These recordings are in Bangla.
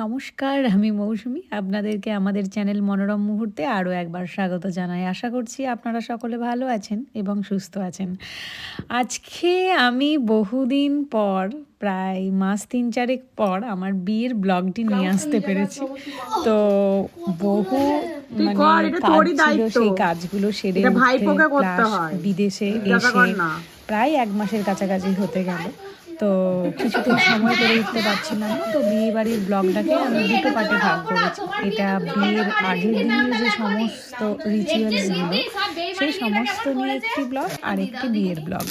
নমস্কার আমি মৌসুমি। আপনাদেরকে আমাদের চ্যানেল মনোরম মুহূর্তে আরও একবার স্বাগত জানাই। আশা করছি আপনারা সকলে ভালো আছেন এবং সুস্থ আছেন। আজকে আমি বহুদিন পর প্রায় মাস তিন চারেক পর আমার বিয়ের ব্লগটি নিয়ে আসতে পেরেছি। তো বহু মানে কাজ তোরই ছিল দায়িত্ব। সেই কাজগুলো সেরে হয়। বিদেশে এসে প্রায় এক মাসের কাছাকাছি হতে গেল। তো কিছুতেই সময় করে উঠতে পারছিলাম না তো বিয়ে বাড়ির ব্লগটাকে আমি দুটো পার্টে ভাগ করেছি। এটা বিয়ের আগের দিনের যে সমস্ত রিচুয়ালসগুলো সেই সমস্ত নিয়ে একটি ব্লগ আর একটি বিয়ের ব্লগ।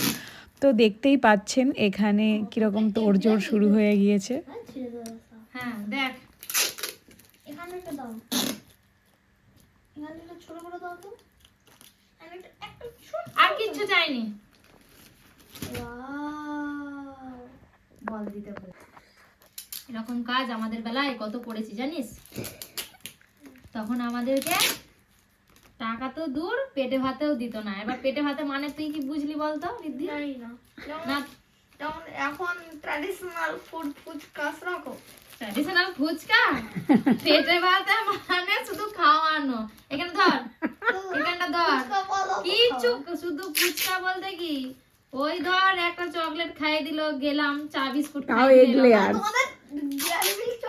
তো দেখতেই পাচ্ছেন এখানে কীরকম তোড়জোড় শুরু হয়ে গিয়েছে। হ্যাঁ দেখ। এখানে দাও। এখানে ছোট করে দাও তো। আর কিচ্ছু চাইনি। Wow! বল দিতে বল। এরকম কাজ আমাদের বেলায় কত করেছি জানিস? তখন আমাদেরকে টাকা তো দূর পেটে ভাতেও দিত না। এবার পেটে ভাতে মানে তুই কি বুঝলি বলতো রিদ্ধি? না। এখন ট্র্যাডিশনাল ফুড ফুচকাস রাখো ট্র্যাডিশনাল ফুচকা? পেটে ভাতে মানে শুধু খাওয়ানো। এখানে ধর এখানটা ধর। ফুচকা কিছু শুধু ফুচকা বলতে কি? ওই ধর একটা চকলেট খাইয়ে দিল গেলাম চা বিস্কুট তাও খাইয়ে এগলে আর। তোমাদের ডেয়ারি মিল্ক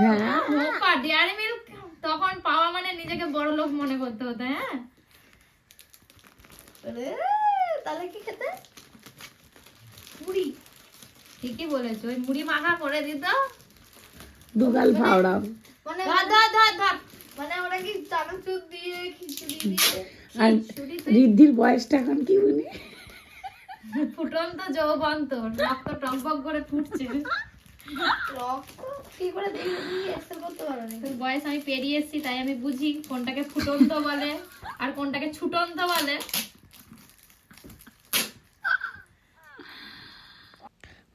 হ্যাঁ। মোপা ডেয়ারি মিল্ক তখন পাওয়া মানে নিজেকে বড় লোক মনে করতে হতো হ্যাঁ? তাহলে কি খেতে? মুড়ি। ঠিকই বলেছ ওই মুড়ি মাখা করে দিত। দুগাল ফাওড়া মানে ধর ধর ধর ধর। মানে আমরা কি চানাচুর দিয়ে খিচুড়ি দিয়ে আর রিদ্ধির বয়সটা এখন কি মানে ফুটন্ত রক্ত টকবক করে ফুটছে। বয়স আমি পেরিয়ে এসেছি তাই আমি বুঝি কোনটাকে ফুটন্ত বলে আর কোনটাকে ছুটন্ত বলে।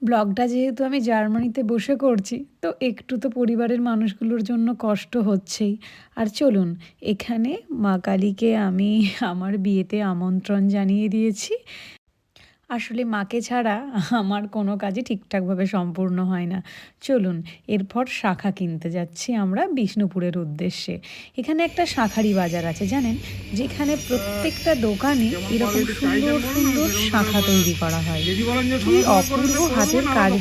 ব্লগটা যেহেতু আমি জার্মানিতে বসে করছি তো একটু তো পরিবারের মানুষগুলোর জন্য কষ্ট হচ্ছেই। আর চলুন এখানে মা কালীকে আমি আমার বিয়েতে আমন্ত্রণ জানিয়ে দিয়েছি। আসলে মাকে ছাড়া আমার কোনো কাজই ঠিকঠাকভাবে সম্পূর্ণ হয় না। চলুন, এরপর শাখা কিনতে যাচ্ছি আমরা বিষ্ণুপুরের উদ্দেশ্যে। এখানে একটা শাখারি বাজার আছে, জানেন? যেখানে প্রত্যেকটা দোকানে এরকম সুন্দর সুন্দর শাখা তৈরি করা হয়। অপূর্ব হাতের কাজ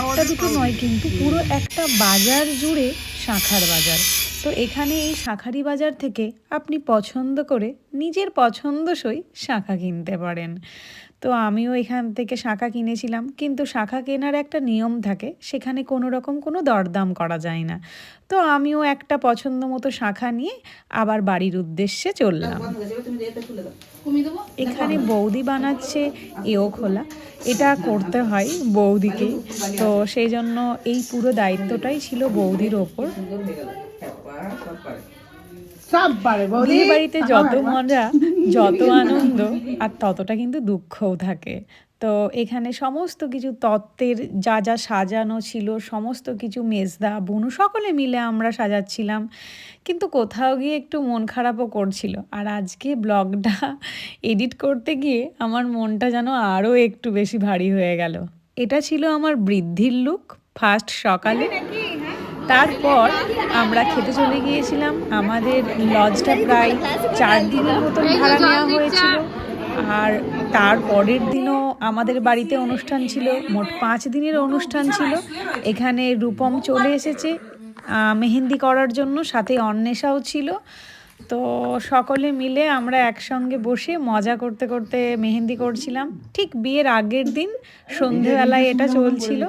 একটা দুটো নয়, কিন্তু পুরো একটা বাজার জুড়ে শাখার বাজার। তো এখানে এই শাখারি বাজার থেকে আপনি পছন্দ করে নিজের পছন্দসই শাখা কিনতে পারেন। তো আমিও এখান থেকে শাখা কিনেছিলাম। কিন্তু শাখা কেনার একটা নিয়ম থাকে সেখানে কোনো রকম কোনো দরদাম করা যায় না। তো আমিও একটা পছন্দ মতো শাখা নিয়ে আবার বাড়ির উদ্দেশ্যে চললাম। এখানে বৌদি বানাচ্ছে এও খোলা। এটা করতে হয় বৌদিকেই। তো সেই জন্য এই পুরো দায়িত্বটাই ছিল বৌদির ওপর। সব পারে বিয়ে বাড়িতে যত মজা যত আনন্দ আর ততটা কিন্তু দুঃখও থাকে। তো এখানে সমস্ত কিছু তত্ত্বের যা যা সাজানো ছিল সমস্ত কিছু মেজদা বুনু সকলে মিলে আমরা সাজাচ্ছিলাম। কিন্তু কোথাও গিয়ে একটু মন খারাপও করছিল। আর আজকে ব্লগটা এডিট করতে গিয়ে আমার মনটা যেন আরও একটু বেশি ভারী হয়ে গেল। এটা ছিল আমার বৃদ্ধির লুক ফার্স্ট সকালে। তারপর আমরা খেতে চলে গিয়েছিলাম। আমাদের লজটা প্রায় চার দিনের মতন ভাড়া নেওয়া হয়েছিল। আর তার পরের দিনও আমাদের বাড়িতে অনুষ্ঠান ছিল। মোট পাঁচ দিনের অনুষ্ঠান ছিল। এখানে রূপম চলে এসেছে মেহেন্দি করার জন্য, সাথে অন্বেষাও ছিল। তো সকলে মিলে আমরা একসঙ্গে বসে মজা করতে করতে মেহেন্দি করছিলাম। ঠিক বিয়ের আগের দিন সন্ধেবেলায় এটা চলছিল।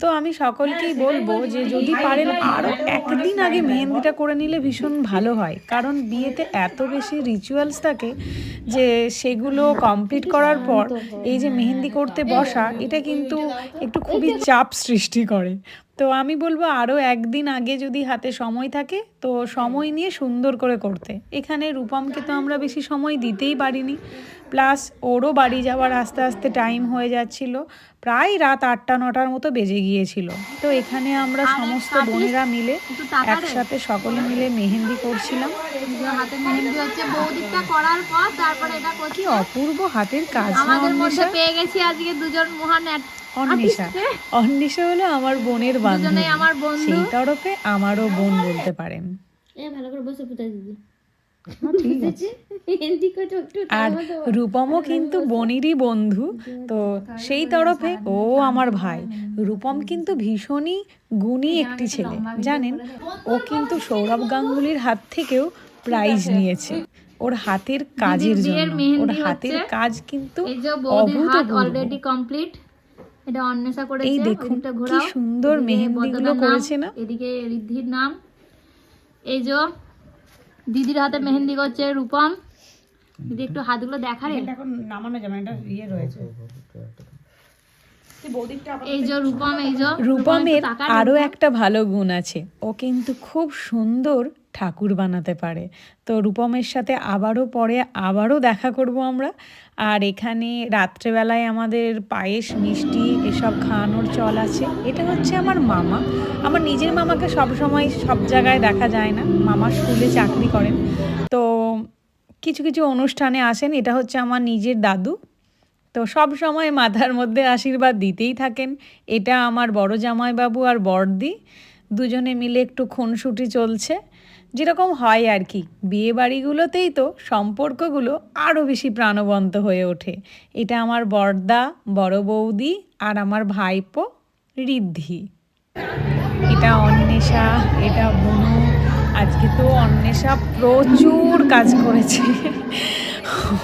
তো আমি সকলকেই বলব যে যদি পারেন আরও একদিন আগে মেহেন্দিটা করে নিলে ভীষণ ভালো হয়। কারণ বিয়েতে এত বেশি রিচুয়ালস থাকে যে সেগুলো কমপ্লিট করার পর এই যে মেহেন্দি করতে বসা, এটা কিন্তু একটু খুবই চাপ সৃষ্টি করে। তো আমি বলব আরও একদিন আগে যদি হাতে সময় থাকে তো সময় নিয়ে সুন্দর করে করতে। এখানে রূপমকে তো আমরা বেশি সময় দিতেই পারিনি। প্লাস ওরও বাড়ি যাওয়ার আস্তে আস্তে টাইম হয়ে যাচ্ছিল। প্রায় রাত আটটা নটার মতো বেজে গিয়েছিল। তো এখানে আমরা সমস্ত বোনেরা মিলে একসাথে সকলে মিলে মেহেন্দি করছিলাম। হাতে মেহেন্দি হচ্ছে। বৌদিকটা করার পর তারপরে এটা করছি। কি অপূর্ব হাতের কাজ পেয়ে গেছি আজকে দুজন মহান অন্বেষা। অন্বেষা হলো আমার বোনের বান্ধবী। আমার বন্ধু। সেই তরফে আমারও বোন বলতে পারেন। এ ভালো করে বসে দিদি। আর রূপমও কিন্তু বনিরই বন্ধু তো সেই তরফে ও আমার ভাই। রূপম কিন্তু ভীষণই গুণী একটি ছেলে জানেন? ও কিন্তু সৌরভ গাঙ্গুলির হাত থেকেও প্রাইজ নিয়েছে। ওর হাতের কাজের জন্য। ওর হাতের কাজ কিন্তু অলরেডি কমপ্লিট এটা অন্বেষা করেছে এই দেখুন কি সুন্দর মেহেন্দিগুলো করেছে না? এদিকে ঋদ্ধির নাম। এই যে দিদির হাতে মেহেন্দি করছে রূপম। দিদি একটু হাতগুলো দেখা রে এখন নামানো যাবে এটা ইয়ে রয়েছে। এই যে রূপম এই যে রূপমের একটু তাকা রে। আরও একটা ভালো গুণ আছে। ও কিন্তু খুব সুন্দর ঠাকুর বানাতে পারে। তো রূপমের সাথে আবারও পরে আবারও দেখা করব আমরা। আর এখানে রাত্রেবেলায় আমাদের পায়েস, মিষ্টি এসব খাওয়ানোর চল আছে। এটা হচ্ছে আমার মামা। আমার নিজের মামাকে সব সময় সব জায়গায় দেখা যায় না। মামা স্কুলে চাকরি করেন। তো কিছু কিছু অনুষ্ঠানে আসেন। এটা হচ্ছে আমার নিজের দাদু। তো সব সময় মাথার মধ্যে আশীর্বাদ দিতেই থাকেন। এটা আমার বড় জামাইবাবু আর বড়দি। দুজনে মিলে একটু খুনসুটি চলছে। যেরকম হয় আর কি। বিয়ে বাড়িগুলোতেই তো সম্পর্কগুলো আরও বেশি প্রাণবন্ত হয়ে ওঠে। এটা আমার বড়দা, বড় বৌদি আর আমার ভাইপো ঋদ্ধি। এটা অন্বেষা, এটা বনু। আজকে তো অন্বেষা প্রচুর কাজ করেছে।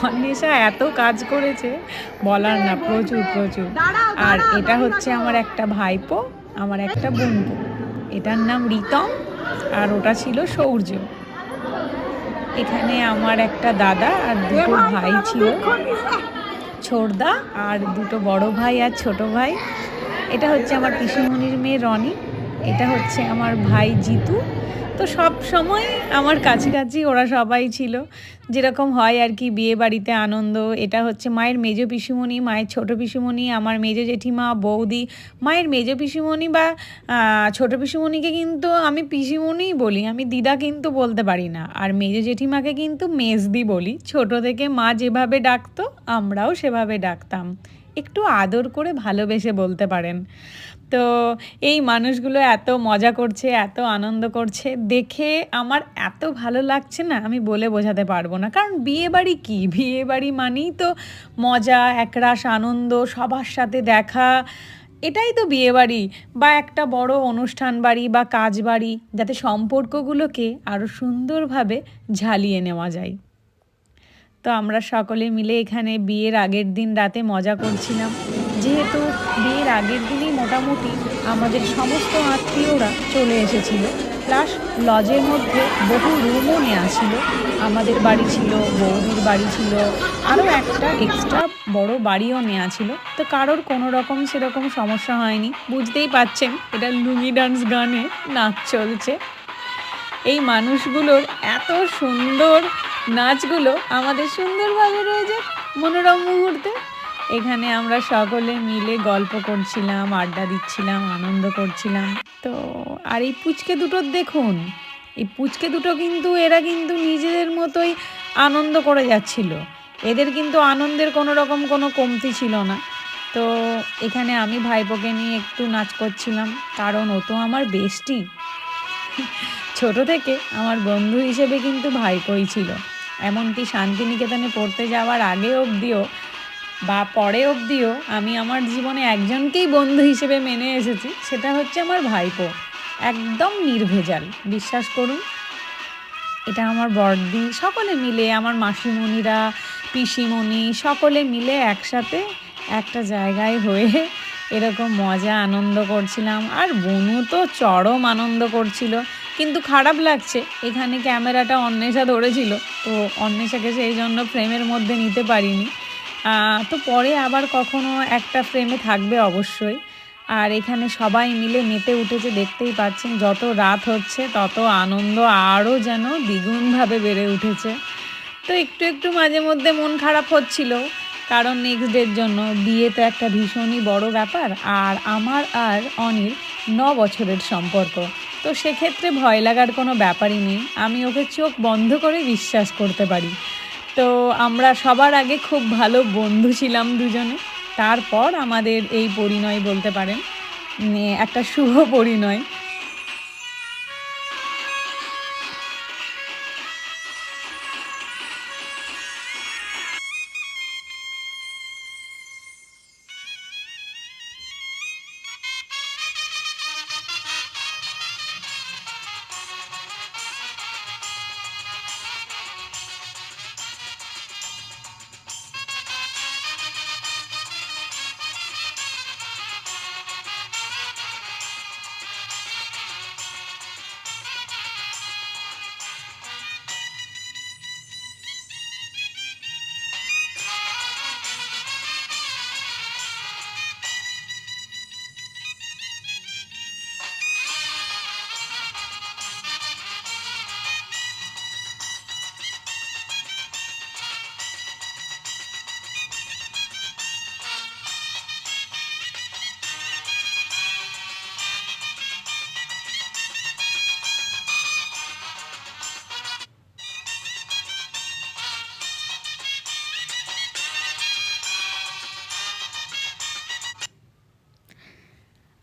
অন্বেষা এত কাজ করেছে, বলার না, প্রচুর প্রচুর। আর এটা হচ্ছে আমার একটা ভাইপো, আমার একটা বন্ধু এটার নাম রিতম। আর ওটা ছিল সৌর্য। এখানে আমার একটা দাদা আর দুটো ভাই ছিল। ছোড়দা আর দুটো বড় ভাই আর ছোট ভাই। এটা হচ্ছে আমার পিসিমণির মেয়ে রনি। এটা হচ্ছে আমার ভাই জিতু। তো সব সময় আমার কাছাকাছি ওরা সবাই ছিল। যেরকম হয় আর কি, বিয়ে বাড়িতে আনন্দ। এটা হচ্ছে মায়ের মেজ পিসিমণি, মায়ের ছোট পিসিমণি, আমার মেজ জেঠিমা, বৌদি। মায়ের মেজ পিসিমণি বা ছোট পিসিমণিকে কিন্তু আমি পিসিমণিই বলি, আমি দিদা কিন্তু বলতে পারি না। আর মেজ জেঠিমাকে কিন্তু মেজদি বলি। ছোট থেকে মা যেভাবে ডাকতো, আমরাও সেভাবে ডাকতাম। একটু আদর করে ভালোবেসে বলতে পারেন। তো এই মানুষগুলো এত মজা করছে, এত আনন্দ করছে, দেখে আমার এত ভালো লাগছে না, আমি বলে বোঝাতে পারব না। কারণ বিয়ে বাড়ি কী? বিয়ে বাড়ি মানেই তো মজা, একরাশ, আনন্দ, সবার সাথে দেখা। এটাই তো বিয়ে বাড়ি বা একটা বড় অনুষ্ঠান বাড়ি বা কাজ বাড়ি, যাতে সম্পর্কগুলোকে আরও সুন্দরভাবে ঝালিয়ে নেওয়া যায়। তো আমরা সকলে মিলে এখানে বিয়ের আগের দিন রাতে মজা করছিলাম। যেহেতু বিয়ের আগের দিনই মোটামুটি আমাদের সমস্ত আত্মীয়রা চলে এসেছিল প্লাস লজের মধ্যে বহু রুমও নেওয়া ছিল। আমাদের বাড়ি ছিল, বৌদির বাড়ি ছিল আরও একটা এক্সট্রা বড় বাড়িও নেওয়া ছিল। তো কারোর কোনো রকম সেরকম সমস্যা হয়নি। বুঝতেই পাচ্ছেন, এটা লুঙ্গি ডান্স গানে নাচ চলছে। এই মানুষগুলোর এত সুন্দর নাচগুলো আমাদের সুন্দরভাবে রয়েছে মনোরম মুহূর্তে। এখানে আমরা সকলে মিলে গল্প করছিলাম, আড্ডা দিচ্ছিলাম, আনন্দ করছিলাম। তো, আর এই পুচকে দুটো দেখুন, এই পুচকে দুটো কিন্তু, এরা কিন্তু নিজেদের মতোই আনন্দ করে যাচ্ছিল। এদের কিন্তু আনন্দের কোনো রকম কোনো কমতি ছিল না। তো, এখানে আমি ভাইপোকে নিয়ে একটু নাচ করছিলাম, কারণ ও তো আমার বেস্টি ছোট থেকে আমার বন্ধু হিসেবে কিন্তু ভাইপোই ছিল। এমনকি শান্তিনিকেতনে পড়তে যাওয়ার আগে অবধিও বা পরে অবধিও আমি আমার জীবনে একজনকেই বন্ধু হিসেবে মেনে এসেছি, সেটা হচ্ছে আমার ভাইপো। একদম নির্ভেজাল, বিশ্বাস করুন। এটা আমার বড়দি, সকলে মিলে, আমার মাসিমণিরা, পিসিমণি, সকলে মিলে একসাথে একটা জায়গায় হয়ে এরকম মজা, আনন্দ করছিলাম। আর বনু তো চরম আনন্দ করছিল। কিন্তু খারাপ লাগছে। এখানে ক্যামেরাটা অন্বেষা ধরেছিল, তো অন্বেষাকে সেই জন্য ফ্রেমের মধ্যে নিতে পারিনি। তো পরে আবার কখনো একটা ফ্রেমে থাকবে অবশ্যই। আর এখানে সবাই মিলে মেতে উঠেছে, দেখতেই পাচ্ছেন, যত রাত হচ্ছে, তত আনন্দ আরও যেন দ্বিগুণভাবে বেড়ে উঠেছে। তো একটু একটু মাঝে মধ্যে মন খারাপ হচ্ছিল, কারণ নেক্সট ডের জন্য বিয়ে তো একটা ভীষণই বড় ব্যাপার। আর আমার আর অনির ন বছরের সম্পর্ক। তো সেক্ষেত্রে ভয় লাগার কোনো ব্যাপারই নেই। আমি ওকে চোখ বন্ধ করে বিশ্বাস করতে পারি। তো আমরা সবার আগে খুব ভালো বন্ধু ছিলাম দুজনে। তারপর আমাদের এই পরিণয় বলতে পারেন মানে একটা শুভ পরিণয়।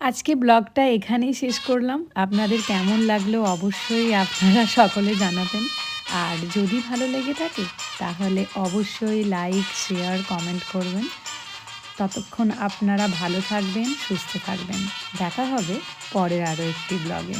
আজকে ব্লগটা এখানেই শেষ করলাম। আপনাদের কেমন লাগল অবশ্যই আপনারা সকলে জানাবেন। আর যদি ভালো লেগে থাকে, তাহলে অবশ্যই লাইক শেয়ার কমেন্ট করবেন। ততক্ষণ আপনারা ভালো থাকবেন, সুস্থ থাকবেন। দেখা হবে পরের আরও একটি ব্লগে।